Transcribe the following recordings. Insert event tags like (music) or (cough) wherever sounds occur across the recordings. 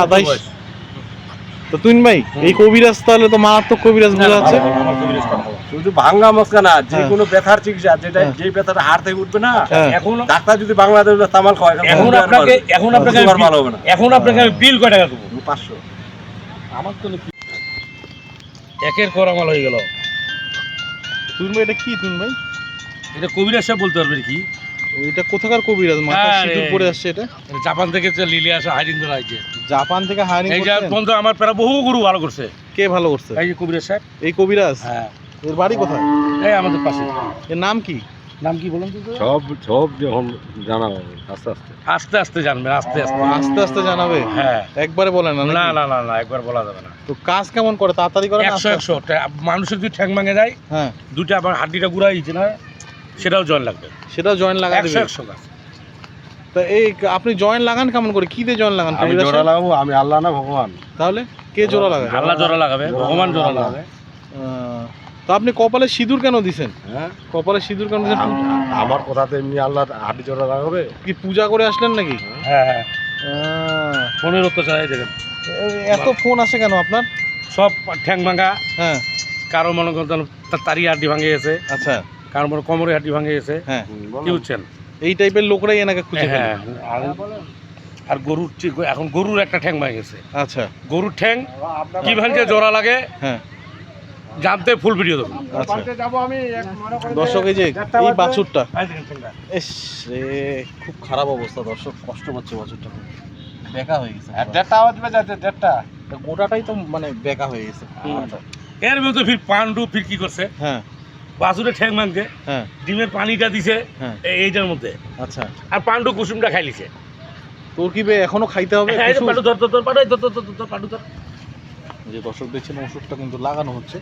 সাতাইশ। তো তুইন ভাই এই কবিরাজ তাহলে তো মারাত্মক কবিরাজ বোঝা যাচ্ছে। শুধু ভাঙ্গা মস্কা না যে হ্যাঁ। কোনো ব্যথার চিকিৎসা যেটা হ্যাঁ। যে ব্যথাটা হাড় থেকে উঠবে না হ্যাঁ। এখন ডাক্তার যদি বাংলাদেশ তামাল খাওয়ায় এখন আপনাকে এখন আপনাকে ভালো হবে না। এখন আপনাকে আমি বিল কয় টাকা দেবো? পাঁচশো। আমার তো একের করামাল হয়ে গেল। ভাই এটা কি তুইন ভাই? এটা কবিরাজ সাহেব বলতে পারবেন কি এটা কোথাকার কবিরাজ? মাথা। সিঁদুর পরে আসছে এটা? জাপান থেকে যে লিলে আসা হাইডিং ধরা হয়েছে জাপান থেকে হায়ারিং এই যে বন্ধু আমার প্রায় বহু গুরু ভালো করছে। কে ভালো করছে? এই যে কবিরাজ সাহেব এই কবিরাজ? হ্যাঁ। এর বাড়ি কোথায়? এই আমাদের পাশে। এর নাম কি? নাম কি বলুন তো? সব সব যখন জানা হবে আস্তে আস্তে। আস্তে আস্তে জানবেন আস্তে আস্তে। আস্তে আস্তে জানাবে? হ্যাঁ। একবারে বলেন না না না না না একবার বলা যাবে না। তো কাজ কেমন করে? তাড়াতাড়ি করে না? একশো একশো। মানুষের যদি ঠ্যাং ভাঙে যায় হ্যাঁ। দুইটা আবার হাড্ডিটা গুড়া হয়েছে না সেটাও জয়েন লাগবে। সেটাও জয়েন লাগা একশো একশো গাছ তো এই আপনি জয়েন লাগান কেমন করে? কি দিয়ে জয়েন লাগান? আমি জোড়া লাগাবো আমি আল্লাহ না ভগবান। তাহলে কে জোড়া লাগায়? আল্লাহ জোড়া লাগাবে ভগবান জোড়া লাগাবে। তো আপনি কপালে সিঁদুর কেন দিছেন? হ্যাঁ? কপালে সিঁদুর কেন দিছেন? আম- আমার কথাতে এমনি আল্লাহ হাড্ডি জোড়া লাগাবে? কি পূজা করে আসলেন নাকি? হ্যাঁ হ্যাঁ। ফোনের অত্যাচার এই দেখেন। এত ফোন আসে কেন আপনার? সব ঠ্যাং ভাঙা। হ্যাঁ। কারও মনে করেন তারি হাড্ডি ভাঙে গেছে। আচ্ছা। কারও মনে কোমরে হাড্ডি ভাঙে গেছে। হ্যাঁ। কি বুঝছেন? এই টাইপের লোকরাই এনাকে খুঁজে ফেলে হ্যাঁ আর আর গরুর চি- এখন গরুর একটা ঠ্যাং ভাঙে গেছে আচ্ছা। গরুর ঠ্যাং কি ভাঙছে জোড়া লাগে? হ্যাঁ। জানতে ফুল ভিডিও দেবো। আচ্ছা। যাব আমি দর্শক এই যে এই বাছুরটা। এস রে খুব খারাপ অবস্থা দর্শক কষ্ট পাচ্ছে বাছুরটা। বেকা হয়ে গেছে। আর দেড়টা আওয়াজ বাজাতে দেড়টা। তো গোটাটাই তো মানে বেকা হয়ে গেছে। এর মধ্যে ফির পান্ডু ফির কি করছে? হ্যাঁ। বাসুরে ঠ্যাং ভাঙছে হ্যাঁ। ডিমের পানিটা দিছে হ্যাঁ। এইটার মধ্যে। আচ্ছা। আর পান্ডু কুসুমটা খাইলিছে তোর কি এখনও খাইতে হবে? হ্যাঁ, যে ধর ধর ধর ধর ধর, ধর, দর্শক দেখছেন ওষুধটা কিন্তু লাগানো হচ্ছে।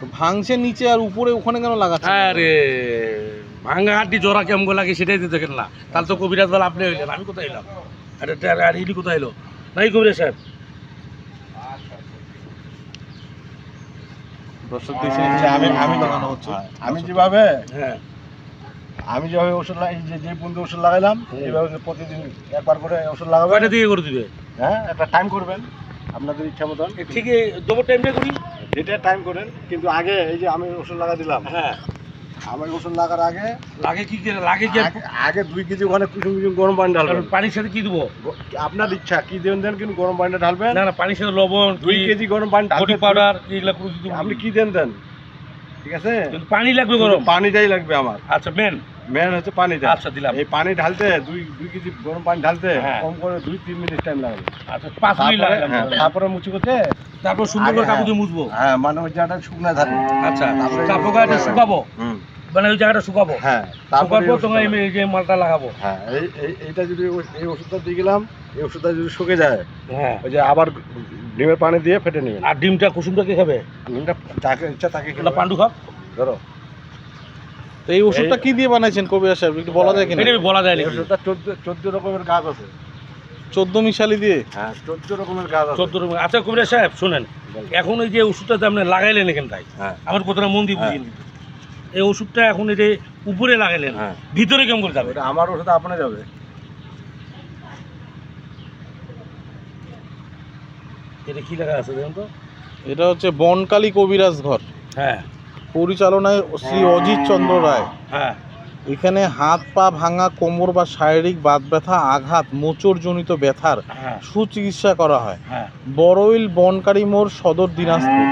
তো ভাঙছে নিচে আর উপরে ওখানে কেন লাগাচ্ছে? আরে ভাঙা হাড্ডি জোড়া কেমন লাগে সেটাই তো দেখেন না। তাহলে তো কবিরাজ বলে আপনি হইলেন আমি কোথায় এলাম? আরে আর ইনি কোথায় এলো? নাই কবিরাজ সাহেব। দর্শক দেখছেন আমি আমি লাগানো হচ্ছে। আমি যেভাবে হ্যাঁ। আমি যেভাবে ওষুধ লাগাই যে যে পর্যন্ত ওষুধ লাগাইলাম এইভাবে প্রতিদিন একবার করে ওষুধ লাগাবো এটা দিয়ে করে দিবে? হ্যাঁ একটা টাইম করবেন আপনাদের ইচ্ছা মতন। ঠিক দেবো টাইমটা করি? যেটা টাইম করেন কিন্তু আগে এই যে আমি ওষুধ লাগা দিলাম হ্যাঁ। আমি ওষুধ লাগার আগে লাগে কি করে লাগে কি আগে- দুই কেজি ওখানে কুসুম কুসুম গরম পানি ঢালবেন। পানির সাথে কি দেবো? আপনার ইচ্ছা কি দেন দেন কিন্তু গরম পানিটা ঢালবেন। না না পানির সাথে লবণ দুই কেজি গরম পানি ঢালবেন। পাউডার এগুলো আপনি কি দেন দেন। ঠিক আছে? পানি লাগবে গরম। পানিটাই লাগবে আমার। আচ্ছা মেন মেন হচ্ছে পানিটা আচ্ছা দিলাম। এই পানি ঢালতে দুই দুই কেজি গরম পানি ঢালতে হ্যাঁ। কম করে দুই তিন মিনিট টাইম লাগবে। আচ্ছা পাঁচ মিনিট লাগবে হ্যাঁ, তারপরে মুছি করতে তারপর সুন্দর করে কাপড় দিয়ে হ্যাঁ। মুছবো। হ্যাঁ মানে ওই জায়গাটা শুকনো থাকে। আচ্ছা তারপরে কাপড় গায়ে শুকাবো? হুম। মানে ওই জায়গাটা শুকাবো। হ্যাঁ তারপরে শুকাবো তোমার এই যে মালটা লাগাবো। হ্যাঁ এই এই- এইটা যদি এই ওষুধটা দিয়ে গেলাম এই ওষুধটা যদি শুকে যায় হ্যাঁ। ওই যে আবার ডিমের পানি দিয়ে ফেটে নেবেন আর ডিমটা কুসুমটা কে খাবে? ডিমটা যাকে ইচ্ছা তাকে খেলাম পান্ডু খাও। ধরো। তো এই ওষুধটা কি দিয়ে বানাইছেন কবিরাজ সাহেব? একটু বলা যায় কিনা? এটা বলা যায় নাকি? ওষুধটা চোদ্দ চোদ্দ রকমের গাছ আছে। চোদ্দ মিশালি দিয়ে? হ্যাঁ চোদ্দ রকমের গাছ আছে। চোদ্দ রকম আচ্ছা কবিরা সাহেব শোনেন। এখন এই যে ওষুধটা আপনি লাগাইলেন এখানটায় হ্যাঁ। আমার কথাটা মন দিয়ে বুঝিয়ে নিন। এই ওষুধটা এখন যে উপরে লাগালেন হ্যাঁ। ভিতরে কেমন করে যাবে? ওটা আমার ওষুধ আপনার যাবে। এটা কি লাগা আছে দেখুন তো? এটা হচ্ছে বনকালী কবিরাজ ঘর। হ্যাঁ। পরিচালনায় শ্রী অজিত চন্দ্র রায়। হ্যাঁ। এখানে হাত পা ভাঙা কোমর বা শারীরিক বাত ব্যথা আঘাত মোচড়জনিত ব্যথার হ্যাঁ। সুচিকিৎসা করা হয়। হ্যাঁ। বড়ইল বনকারী মোড় সদর দিনাজপুর।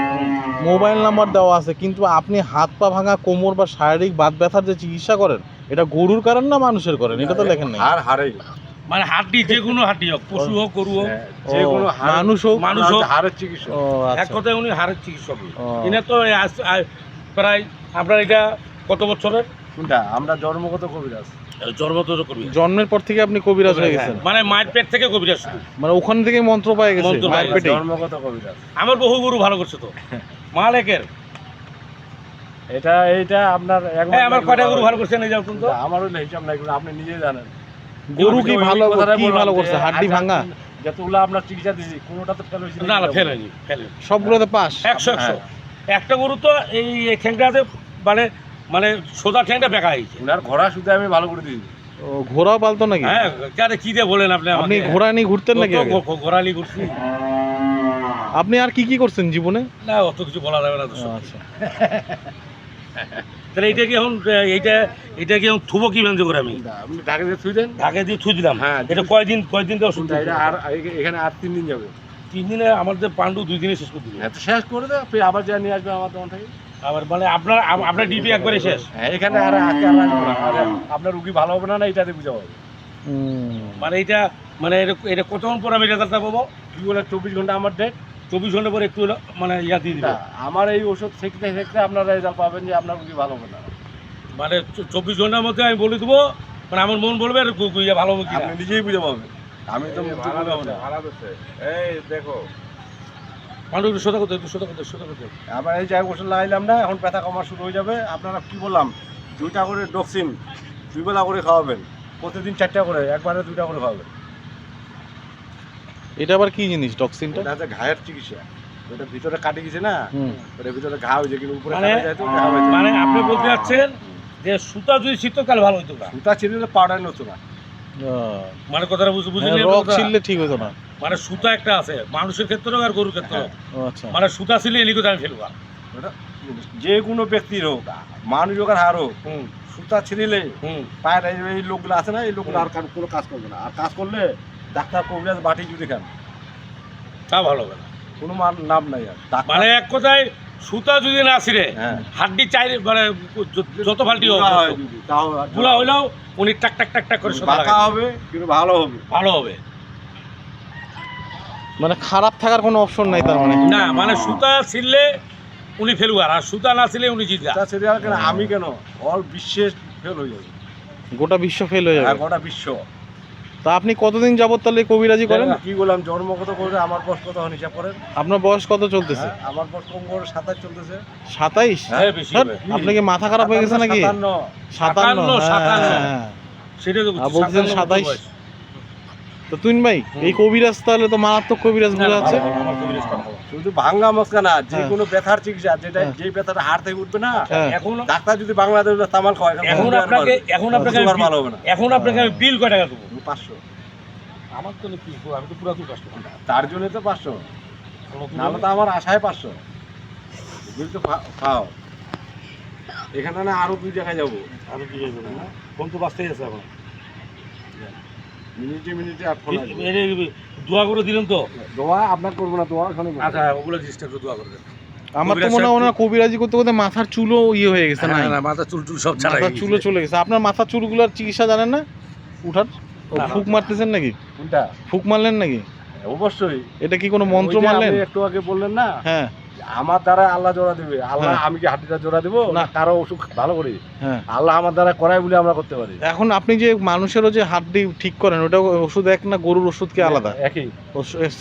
মোবাইল নাম্বার দেওয়া আছে কিন্তু আপনি হাত পা ভাঙা কোমর বা শারীরিক বাদ ব্যথার যে চিকিৎসা করেন এটা গরুর কারণ না মানুষের করেন এটা তো লেখেন নাই। হার হারেই মানে হাড্ডি যে কোনো হাড্ডি হোক পশু হোক গরু হোক হ্যাঁ, যে কোনো মানুষ হোক মানুষ হোক হাড়ের চিকিৎসা ও এক আচ্ছা কথায় উনি হাড়ের চিকিৎসক। এনে তো প্রায় আপনার এটা কত বছরের? কোনটা? আমরা জন্মগত কবিরাজ। জন্মের পর থেকে আপনি কবিরাজ হয়ে গেছেন? মানে মায়ের পেট থেকে কবিরাজ মানে ওখান থেকে মন্ত্র পাই গেছে মায়ের পেটে জন্মগত কবিরাজ। আমার বহু গরু ভালো করছে তো। (laughs) মালেকের। এটা এইটা আপনার হ্যাঁ আমার কয়টা গরু ভালো করছে নিয়ে যাও কিন্তু আমারও না হিসাব নাই আপনি নিজেই জানেন। গরু কি ভালো কি ভালো করছে? হাড্ডি ভাঙা? যতগুলো আপনার চিকিৎসা দিয়েছি কোনোটা তো ফেল হয়েছে না না ফেল হয়নি ফেল হয়নি। সবগুলোতে পাস? একশো একশো। হ্যাঁ। একটা গরু তো এই এই ঠ্যাংটাতে মানে মানে সোজা ঠ্যাংটা বেঁকা হয়েছে। ওনার ঘোড়া শুধু আমি ভালো করে দিয়েছি। ও ঘোড়াও পালতো নাকি? হ্যাঁ কি দিয়ে বলেন আপনি আপনি? ঘোড়া নিয়ে ঘুরতেন নাকি কত আগে? ঘো- ঘো- ঘোরালি ঘুরছি। আপনি আর কি কি করছেন জীবনে? না অত কিছু বলা যাবে না। আচ্ছা। (laughs) তাহলে এইটা কি এখন এইটা এটা কি এখন থুবো কি ভাঙছে করে আমি? আপনি ঢাকা দিয়ে থুই দেন। ঢাকে দিয়ে থুই দিলাম। হ্যাঁ, এটা কয়দিন কয়দিন তো ওষুধ এটা আর এখানে আর তিন দিন যাবে। তিন দিনে আমাদের পাণ্ডু দুই দিনে শেষ করে দিবে। এত শেষ করে দে তুই আবার যা নিয়ে আসবে আমার দোকান থেকে। আবার মানে আপনার আপনার ডিপি একবারে শেষ। হ্যাঁ এখানে আর আর আর আপনার রুগী ভালো হবে না না এটাতে বুঝা হবে। হুম। মানে এটা মানে এটা এটা কতক্ষণ পর আমি রেজাল্টটা পাবো? তুই বলে চব্বিশ ঘণ্টা আমার ডেট চব্বিশ ঘণ্টা পরে একটু হলো মানে ইয়া দিয়ে দিবে। আমার এই ওষুধ সেকতে সেকতে আপনারা রেজাল্ট পাবেন যে আপনার রুগী ভালো হবে না মানে চব্বিশ ঘণ্টার মধ্যে আমি বলে দেবো মানে আমার মন বলবে আর ইয়া ভালো হবে কি আপনি নিজেই বুঝে পাবেন। আমি তো এই দেখো। সোজা করতে সোজা করতে সোজা করতে আবার এই জায়গায় ওষুধ লাগাইলাম না এখন ব্যথা কমা শুরু হয়ে যাবে। আপনারা কি বললাম দুইটা করে ডক্সিন দুই বেলা করে খাওয়াবেন। প্রতিদিন চারটা করে একবারে দুইটা করে খাওয়াবেন। এটা আবার কি জিনিস টক্সিনটা এটা হচ্ছে ঘায়ের চিকিৎসা। ওটা ভিতরে কাটে গেছে না ভিতরে ঘা হয়েছে কিন্তু উপরে মানে- কাটা যায় তো ঘা হয়েছে। মানে আপনি বলতে যাচ্ছেন যে সুতা যদি শীতকাল ভালো হইতো না? সুতা ছিঁড়লে পাউডার নতো না। মানে কথাটা বুঝতে হ্যাঁ, বুঝলেন রক ছিললে ঠিক হতো না। মানে সুতা একটা আছে মানুষের ক্ষেত্রেও আর গরুর ক্ষেত্রেও। ও আচ্ছা। মানে সুতা ছিলে এলিকো আমি ফেলবা? যে কোনো ব্যক্তির হোক মানুষ হোক আর হার হোক হুম। সুতা ছিঁড়লে হুম। পায়ের এই- এই লোকগুলো আছে না এই লোকগুলো আর কোনো কাজ করবে না। আর কাজ করলে ডাক্তার কবিরাজ বাটি যদি খান। তা ভালো হবে না কোনো মান নাম নাই আর। ডাক্তার মানে এক কথায় সুতা যদি না ছিঁড়ে হ্যাঁ। হাড্ডি চাই মানে যত ফাল্টি হোক হয় যদি, তাও গুলা হইলেও উনি টাক টাক টাক টাক করে সুতা বাঁকা হবে কিন্তু ভালো হবে। ভালো হবে। মানে খারাপ থাকার কোনো অপশন নাই তার মানে। না মানে সুতা ছিললে উনি ফেলুয়ার আর সুতা না ছিলে উনি তা সিরিয়াল কেন আমি কেন? অল বিশ্বে ফেল হয়ে যাবে। গোটা বিশ্ব ফেল হয়ে আর যাবে গোটা বিশ্ব। তা আপনি কতদিন যাবত তাহলে কবিরাজি করেন? কি বললাম জন্ম কত করে আমার বয়স কত হন হিসাব করেন। আপনার বয়স কত চলতেছে? হ্যাঁ, আমার বয়স কম করে সাতাশ চলতেছে। সাতাইশ? হ্যাঁ বেশি হবে। আপনার কি মাথা খারাপ হয়ে গেছে নাকি? সাতান্ন সাতান্ন হ্যাঁ, বলছেন 27 তো তুইন ভাই এই কবিরাজ তাহলে তো মারাত্মক কবিরাজ বোঝা যাচ্ছে করা শুধু ভাঙ্গা মস্কা না যে। কোনো ব্যথার চিকিৎসা যেটা। যে ব্যথাটা হাড় থেকে উঠবে না হ্যাঁ। এখন ডাক্তার যদি বাংলাদেশ তামাল খাওয়ায় এখন আপনাকে এখন আপনাকে ভালো হবে না। এখন আপনাকে আমি বিল কয় টাকা দেবো? পাঁচশো। আমার তো কি আমি তো পুরাতন কাস্টমার তার জন্য তো পাঁচশো। নাহলে তো আমার আশায় পাঁচশো। বুঝলি তো খা- এখানে না আরও দুই জায়গায় যাব। যাইবো না? ফোন তো বাঁচতেই আছে এখন। মিনিটে মিনিটে আর ফোন দোয়া করে দিলেন তো? দোয়া আপনার করব না দোয়া ওখানে। আচ্ছা ওগুলো জিনিসটা একটু দোয়া করে দেন। আমার তো মনে হয় ওনার কবিরাজি করতে করতে মাথার চুলও ইয়ে হয়ে গেছে না না না মাথা চুল সব ছাড়া চুলও চলে গেছে। আপনার মাথার চুলগুলোর চিকিৎসা জানেন না? উঠার। ফুক মারতেছেন নাকি? কোনটা? ফুক মারলেন নাকি? অবশ্যই। এটা কি কোনো মন্ত্র মারলেন আপনি একটু আগে বললেন না হ্যাঁ। আমার দ্বারা আল্লাহ জোড়া দিবে। আল্লাহ হ্যাঁ। আমি কি হাড্ডিটা জোড়া দিব? না। কারও ওষুধ ভালো করি। হ্যাঁ। আল্লাহ আমার দ্বারা করাই বলে আমরা করতে পারি। এখন আপনি যে মানুষেরও যে হাড্ডি ঠিক করেন ওটা ওষুধ এক না গরুর ওষুধ কি আলাদা? একই।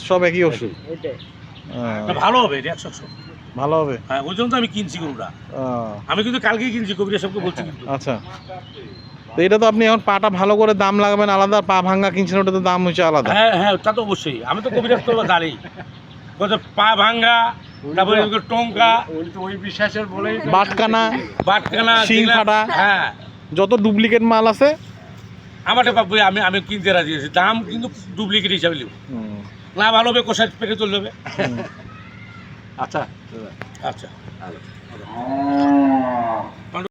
সব একই ওষুধ? ভালো হবে একশো। ভালো হবে? হ্যাঁ ওই জন্য তো আমি কিনছি গরুটা আমি কিন্তু কালকেই কিনছি কবিরা সবকে বলছি কিন্তু। আচ্ছা। তো এটা তো আপনি এখন পাটা ভালো করে দাম লাগাবেন আলাদা পা ভাঙ্গা কিনছেন ওটা তো দাম হচ্ছে আলাদা। হ্যাঁ হ্যাঁ তা তো অবশ্যই। আমি তো কবিরাজ গাড়ি কত পা ভাঙ্গা তারপরে টঙ্কা ওই বিশ্বাসের বলেই তো- বাটকানা বাটখানা শিং ফাটা। হ্যাঁ। যত ডুপ্লিকেট মাল আছে। আমারটা পাবো আমি আমি কিনতে রাজি আছি। দাম কিন্তু ডুপ্লিকেট হিসাবে নিব। হুম, না ভালো হবে কোষায় পেটে চলে যাবে আচ্ছা। আচ্ছা। ভালো।